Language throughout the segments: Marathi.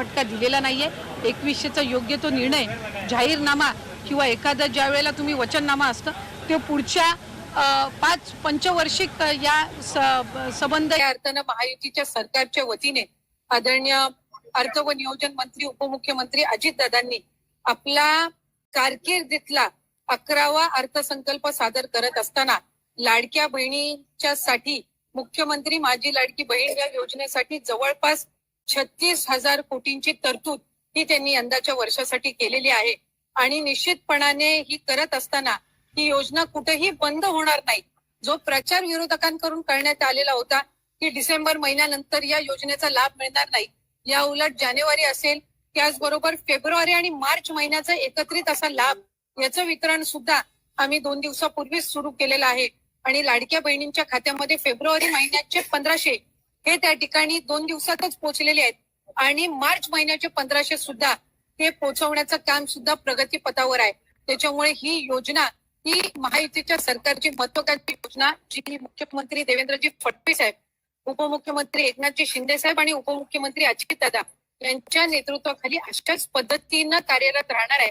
फटका दिलेला नाहीये. एकवीसशेचा योग्य तो निर्णय जाहीरनामा किंवा एखादा ज्या वेळेला तुम्ही वचननामा असतं ते पुढच्या पाच पंचवर्षिक या संबंध या अर्थानं महायुतीच्या सरकारच्या वतीने आदरणीय अर्थ व नियोजन मंत्री उपमुख्यमंत्री अजितदादांनी आपला कारकिर्दीतला अकरावा अर्थसंकल्प सादर करत असताना लाडक्या बहिणीच्या साठी मुख्यमंत्री माझी लाडकी बहीण या योजनेसाठी जवळपास छत्तीस हजार कोटींची तरतूद ही त्यांनी यंदाच्या वर्षासाठी केलेली आहे. आणि निश्चितपणाने ही करत असताना ही योजना कुठेही बंद होणार नाही. जो प्रचार विरोधकांकडून करण्यात आलेला होता की डिसेंबर महिन्यानंतर या योजनेचा लाभ मिळणार नाही. या उलट जानेवारी असेल त्याचबरोबर फेब्रुवारी आणि मार्च महिन्याचा एकत्रित असा लाभ याचं वितरण सुद्धा आम्ही दोन दिवसापूर्वीच सुरू केलेलं आहे. आणि लाडक्या बहिणींच्या खात्यामध्ये फेब्रुवारी महिन्याचे पंधराशे हे त्या ठिकाणी दोन दिवसातच पोहोचलेले आहेत. आणि मार्च महिन्याचे पंधराशे सुद्धा हे पोहोचवण्याचं काम सुद्धा प्रगतीपथावर आहे. त्याच्यामुळे ही योजना ही महायुतीच्या सरकारची महत्वाकांक्षी योजना जी मुख्यमंत्री देवेंद्रजी फडणवीस साहेब उपमुख्यमंत्री एकनाथजी शिंदे साहेब आणि उपमुख्यमंत्री अजितदादा यांच्या नेतृत्वाखाली अशाच पद्धतीनं कार्यरत राहणार आहे.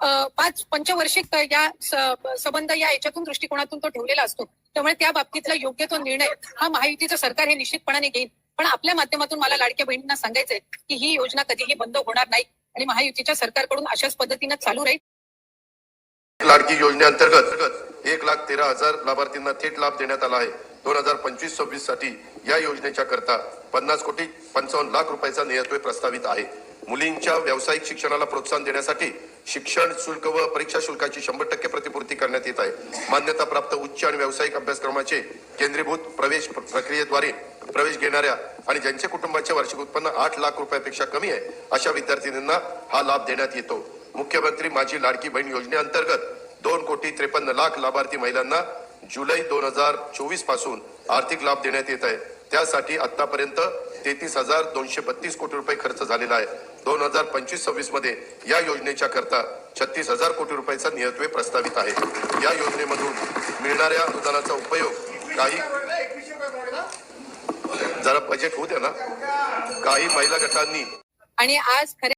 पाच पंचवर्षिक या संबंध या याच्यातून दृष्टिकोनातून तो ठेवलेला असतो. त्यामुळे त्या बाबतीतला योग्य तो निर्णय हा महायुतीचं सरकार हे निश्चितपणाने घेईल. पण आपल्या माध्यमातून मला लाडक्या बहिणींना सांगायचंय की ही योजना कधीही बंद होणार नाही आणि महायुतीच्या सरकारकडून अशाच पद्धतीनं चालू राहील. लाडकी योजनेअंतर्गत एक लाख तेरा हजार लाभार्थींना थेट लाभ देण्यात आला आहे. दोन हजार पंचवीस सव्वीससाठी या योजनेच्या करता पन्नास कोटी पंचावन्न लाख रुपयाचा नियतोय प्रस्तावित आहे. मुलींच्या व्यावसायिक शिक्षणाला प्रोत्साहन देण्यासाठी शिक्षण शुल्क व परीक्षा शुल्काची शंभर टक्के प्रतिपूर्ती करण्यात येत आहे. मान्यता प्राप्त उच्च आणि व्यावसायिक अभ्यासक्रमाचे केंद्रीभूत प्रवेश प्रक्रियेद्वारे प्रवेश घेणाऱ्या आणि ज्यांचे कुटुंबाचे वार्षिक उत्पन्न आठ लाख रुपयापेक्षा कमी आहे अशा विद्यार्थिनींना हा लाभ देण्यात येतो. मुख्यमंत्री माझी लाडकी बहीण योजनेअंतर्गत दोन कोटी त्रेपन्न लाख लाभार्थी महिलांना जुलै दोन हजार चोवीसपासून आर्थिक लाभ देण्यात येत आहे. त्यासाठी आतापर्यंत तेहतीस हजार दोनशे बत्तीस कोटी रुपये खर्च झालेला आहे. दोन हजार पंचवीस सव्वीसमध्ये या योजनेच्या करता छत्तीस हजार कोटी रुपयाचा नियतव्य प्रस्तावित आहे. या योजनेमधून मिळणाऱ्या अनुदानाचा उपयोग काही जरा बजेट होऊ द्या ना. काही महिला गटांनी आणि आज